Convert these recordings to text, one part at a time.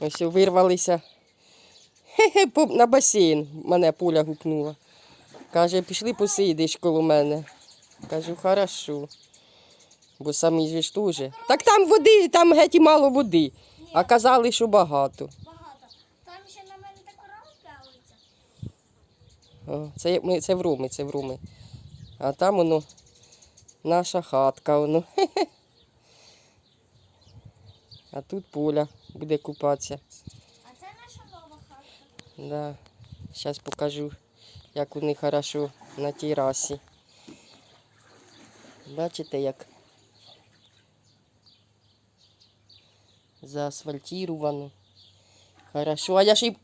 Ось вирвалися на басейн. Мене Поля гукнула. Каже, пішли посидиш коло мене. Кажу, хорошо. Бо самі ж теж. Так там води, там геть і мало води. А казали, що багато. Багато. Там ще на мене так корова Це, ми, це в Роми, це в Роми. А там воно наша хатка. Воно. А тут поля буде купатися. А це наша нова хатка. Да. Зараз покажу, як у них хорошо на терасі. Бачите, як заасфальтировано. Хорошо. А я ж і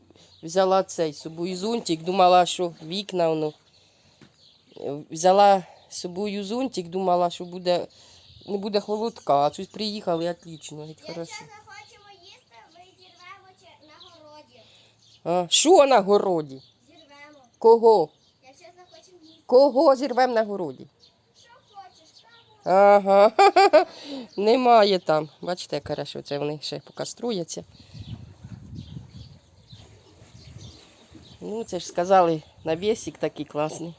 взяла цей з собою зонтик, думала, що вікна воно. Взяла з собою зонтик, думала, що буде, не буде холодка, а тут приїхали, отлично, геть хорошо. Якщо захочемо їсти, ми зірвемо чи- на городі. А, що на городі? Зірвемо. Кого? Якщо захочемо їсти. Кого зірвемо на городі? Що хочеш, каву. Ага, немає там. Бачите, хорошо, це вони ще поки строяться. Ну, це ж сказали, навісик такий класний.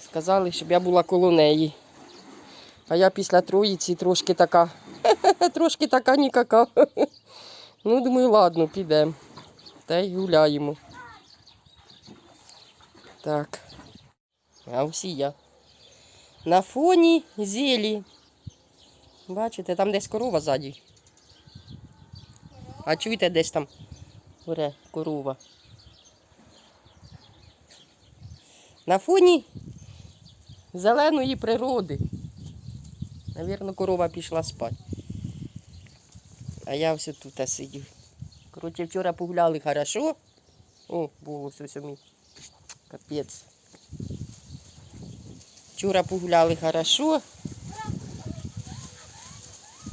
Сказали, щоб я була коло неї. А я після троїці трошки така, трошки така нікака. Ну, думаю, ладно, підемо. Та й гуляємо. Так. А всі я. На фоні зелі. Бачите, там десь корова ззаді. А чуєте, десь там горе корова. На фоні зеленої природи. Навірно, корова пішла спати. А я все тут сидю. Коротше, вчора погуляли хорошо. О, було все самі. Капець. Вчора погуляли хорошо.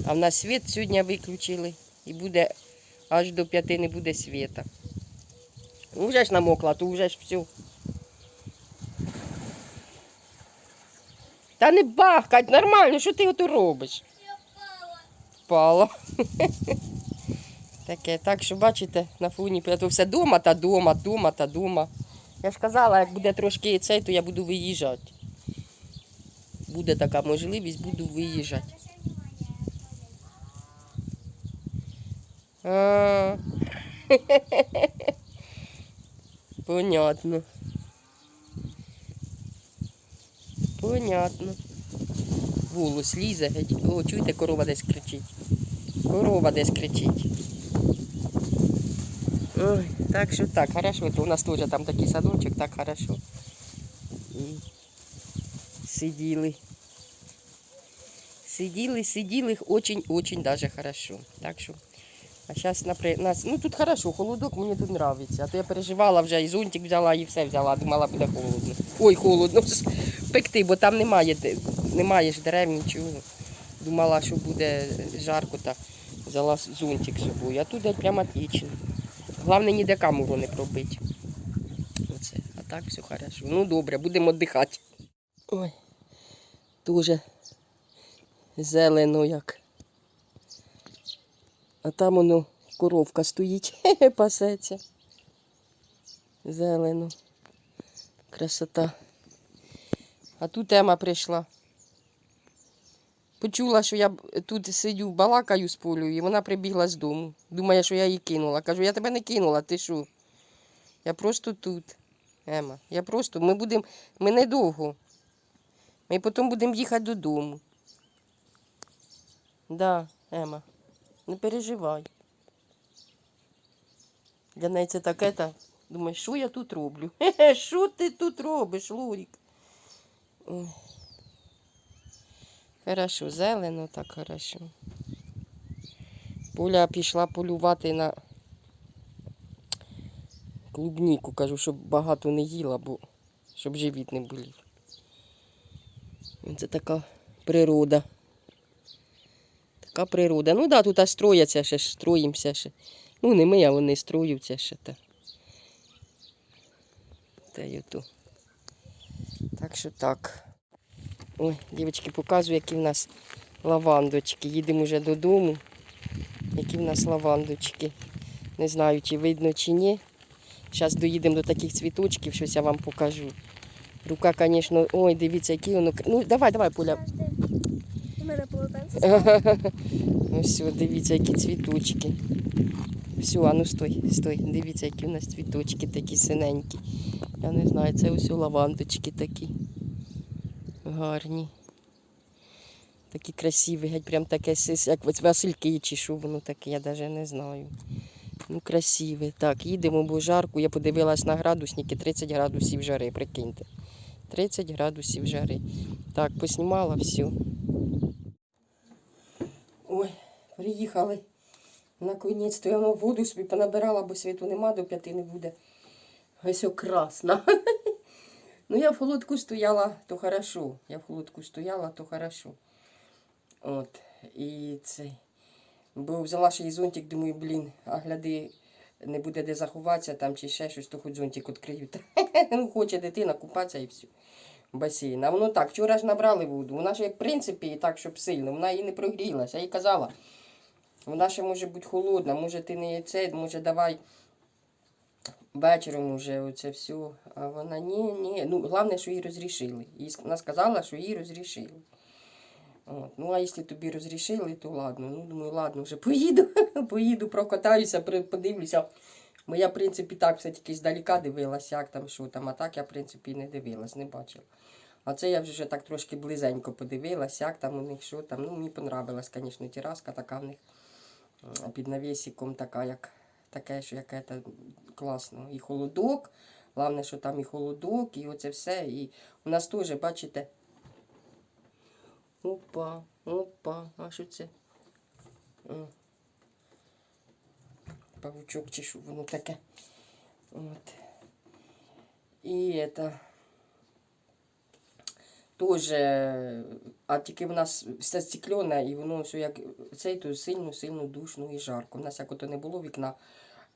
А в нас світ сьогодні виключили. І буде аж до п'яти не буде світа. Ну, вже ж намокла, то вже ж все. Та не бахкать, нормально, що ти ото робиш? Я впала. Впала. Таке, так що бачите, на фоні то все дома та дома, дома та дома. Я ж казала, як буде трошки цей, то я буду виїжджати. Буде така можливість, буду виїжджати. Понятно. Понятно. Голос лізе геть. О, чуєте, корова десь кричить. Корова десь кричить. Ой, так що так, хорошо. У нас теж там такий садочок, так хорошо. І сиділи. Сиділи, сиділи, очень-очень даже хорошо. Так що. А зараз напри... нас. Ну тут хорошо, холодок мені тут подобається. А то я переживала вже і зонтик взяла, і все взяла, думала, буде холодно. Ой, холодно пекти, бо там немає, немає ж дерев, нічого. Думала, що буде жарко, та взяла зонтик з собою. А тут прямо отлично. Головне, ніде камеру не пробити. Оце. А так все хорошо. Ну добре, будемо віддихати. Ой, дуже зелено як. А там воно коровка стоїть, пасеться. Зелено. Красота. А тут Ема прийшла. Почула, що я тут сидю, балакаю з полею, і вона прибігла з дому. Думає, що я її кинула. Кажу, я тебе не кинула, ти що? Я просто тут. Ема, я просто, ми будемо, ми недовго. Ми потім будемо їхати додому. Да, Ема. Не переживай. Для неї це таке та. Думаю, що я тут роблю? Що ти тут робиш, Лурік? Хорошо, зелено, так хорошо. Поля пішла полювати на клубніку, кажу, щоб багато не їла, бо щоб живіт не болів. Це така природа. Така природа. Ну так, да, тут аж строяться ще, строїмося ще. Ну, не ми, а вони строються ще. Та, та й ото. Так що так. Ой, дівчатки, показую, які в нас лавандочки. Їдемо вже додому. Які в нас лавандочки. Не знаю, чи видно, чи ні. Зараз доїдемо до таких цвіточків, щось я вам покажу. Рука, звісно, ой, дивіться, які воно. Ну, давай, давай, Поля. У мене полотенце. Ну все, дивіться, які цвіточки. Все, а ну стой, стой. Дивіться, які у нас цвіточки такі синенькі. Я не знаю, це ось лавандочки такі. Гарні. Такі красиві, геть прям таке, як ось Васильки чи що воно таке, я навіть не знаю. Ну, красиве. Так, їдемо, бо жарко. Я подивилась на градусники, 30 градусів жари, прикиньте. 30 градусів жари. Так, поснімала все. Ой, приїхали. Наконець-то я воду собі понабирала, бо світу нема, до п'яти не буде. Ось о, красна. Ну, я в холодку стояла, то хорошо. Я в холодку стояла, то хорошо. От. І цей. Бо взяла ще й зонтик, думаю, блін, а гляди, не буде де заховатися там чи ще щось, то хоч зонтик відкрию. Ну, хоче дитина купатися і все. Басейн. Воно так, вчора ж набрали воду. Вона ж, в принципі, і так, щоб сильно, вона її не прогрілася. Я їй казала, вона ще може бути холодна, може ти не це, може давай вечором уже оце все. А вона ні, ні. Ну, головне, що їй розрішили. Їй Вона сказала, що їй розрішили. От. Ну, а якщо тобі розрішили, то ладно. Ну, думаю, ладно, вже поїду, поїду, прокатаюся, подивлюся. Бо я, в принципі, так все-таки здаліка дивилася, як там, що там, а так я, в принципі, не дивилась, не бачила. А це я вже так трошки близенько подивилася, як там у них, що там. Ну, мені понравилась, звісно, тераска така в них під навісиком, така, як таке, що яке то класно. І холодок. Головне, що там і холодок, і оце все. І у нас теж, бачите. Опа, опа, а що це? Павучок чи що воно таке. От. І це. Тоже, а тільки в нас все стеклене, і воно все як цей то сильно, сильно душно і жарко. У нас як не було вікна,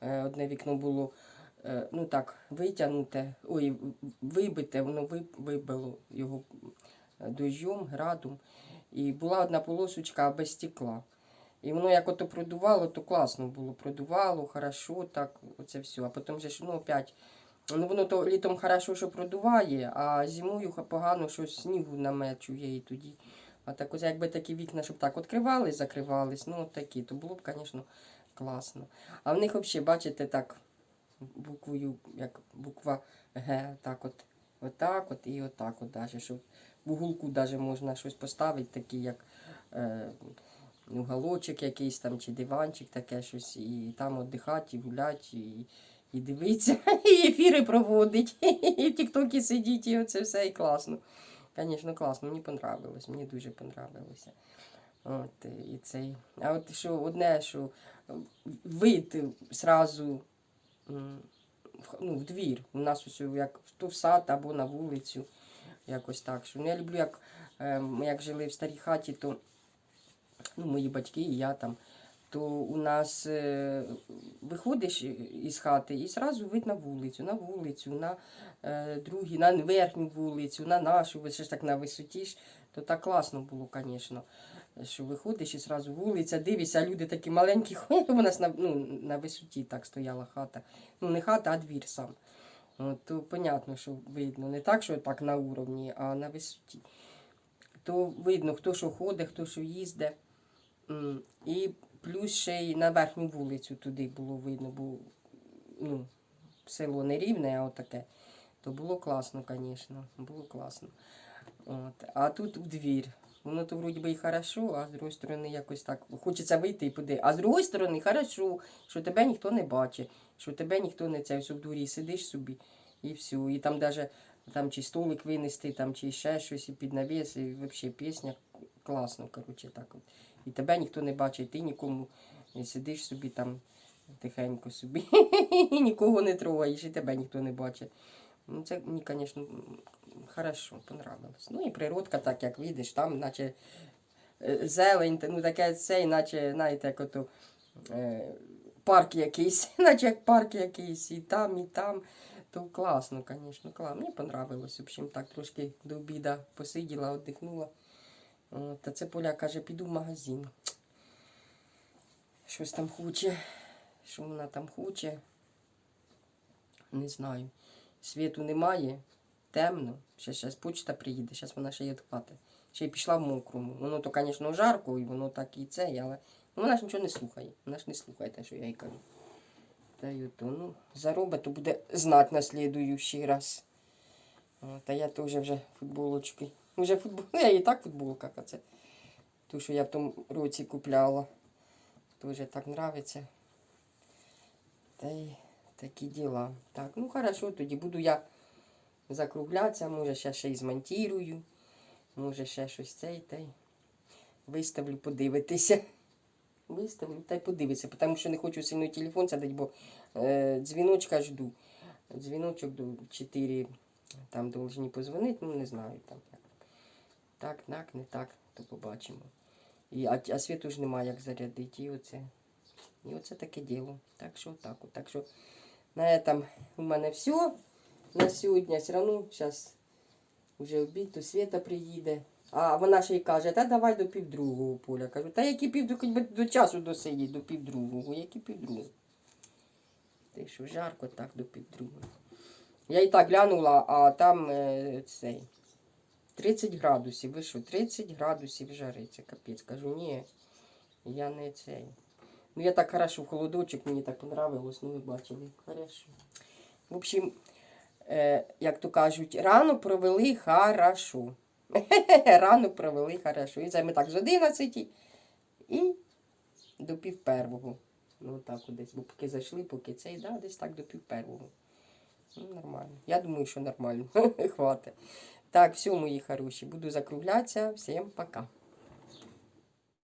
е, одне вікно було е, ну так, витягнуте, ой, вибите, воно вибило його е, дощом, градом. І була одна полосочка без стекла. І воно як ото продувало, то класно було. Продувало, хорошо, так, оце все. А потім же ж, ну, опять, ну воно то літом хорошо, що продуває, а зимою погано, що снігу намечує і тоді. А так ось якби такі вікна, щоб так відкривались, закривались, ну от такі, то було б, звісно, класно. А в них взагалі, бачите, так, буквою, як буква Г, так от, отак от і отак от даже, щоб в уголку даже можна щось поставити, такі як е, уголочок якийсь там, чи диванчик, таке щось, і там віддихати, і гуляти, і, і дивитися, і ефіри проводить, і в Тіктокі сидіть, і оце все і класно. Звісно, класно, мені понравилось, мені дуже понравилося. От, і цей. А от що одне, що вид зразу в- ну, в двір. У нас ось як то в сад або на вулицю. Якось так. Що. Ну, я люблю, як е, ми як жили в старій хаті, то ну, мої батьки і я там, то у нас е, виходиш із хати і зразу вид на вулицю, на вулицю, на е, другі, на верхню вулицю, на нашу, ви ще ж так на висоті ж, то так класно було, звісно. Що виходиш і зразу вулиця, дивишся, люди такі маленькі, у нас на, ну, на висоті так стояла хата. Ну, не хата, а двір сам. От, то понятно, що видно. Не так, що так на уровні, а на висоті. То видно, хто що ходить, хто що їздить. І плюс ще й на верхню вулицю туди було видно, бо ну, село не рівне, а отаке. То було класно, звісно. Було класно. От. А тут в двір. Воно то вроді би і хорошо, а з другої сторони якось так хочеться вийти і подивитися. А з другої сторони, хорошо, що тебе ніхто не бачить, що тебе ніхто не це, все в дворі сидиш собі і все. І там навіть там чи столик винести, там чи ще щось, і під навіс, і взагалі пісня класно, коротше, так от. І тебе ніхто не бачить, ти нікому сидиш собі там тихенько собі, і нікого не трогаєш, і тебе ніхто не бачить. Ну, це мені, звісно, хорошо, понравилось. Ну і природка, так як видиш, там, наче е, зелень, ну таке це, наче, знаєте, як ото е, парк якийсь, наче як парк якийсь, і там, і там. То класно, звісно, класно. Мені понравилось. В общем, так трошки до обіда посиділа, віддихнула. От, Та це Поля каже, піду в магазин. Щось там хоче. Що вона там хоче? Не знаю. Світу немає, темно. Ще зараз почта приїде, зараз вона ще є хати. Ще й пішла в мокрому. Воно то, звісно, жарко, і воно так і це, але ну, вона ж нічого не слухає. Вона ж не слухає те, що я їй кажу. Та й ото, ну, заробить, то буде знати на слідуючий раз. Та я теж вже футболочки. Уже футбол. Ну, я і так футболка, це. Ту, що я в тому році купляла. Тоже так нравиться. Та й такі діла. Так, ну хорошо, тоді буду я закруглятися, може ще ще й змонтірую, може ще щось цей та й виставлю подивитися. Виставлю та й подивитися, тому що не хочу сильно телефон садити, бо е, дзвіночка жду. Дзвіночок до 4 там должні позвонити, ну не знаю там як. Так, так, не так, то побачимо. І, а, а світу ж немає як зарядити. І оце, і оце таке діло. Так що так, так що на этом у мене все на сьогодні. Все одно зараз вже обід, то Світа приїде. А вона ще й каже, та давай до півдругого поля. Кажу, та які півдругого, хоч би до часу досидіть, до півдругого, які півдругого. Ти що, жарко так до півдругого. Я і так глянула, а там е, цей. 30 градусів. Ви що, 30 градусів жари. Це капець. Кажу, ні, я не цей. Ну я так хорошо в холодочок, мені так понравилось, ну ви бачили. Хорошо. В общем, е, як то кажуть, рано провели хорошо. рано провели хорошо. І це ми так з 11 і до пів первого. Ну так десь, бо поки зайшли, поки цей, да, десь так до пів первого. Ну, нормально. Я думаю, що нормально. Хватить. Так, все, мої хороші. Буду закруглятися. Всім пока.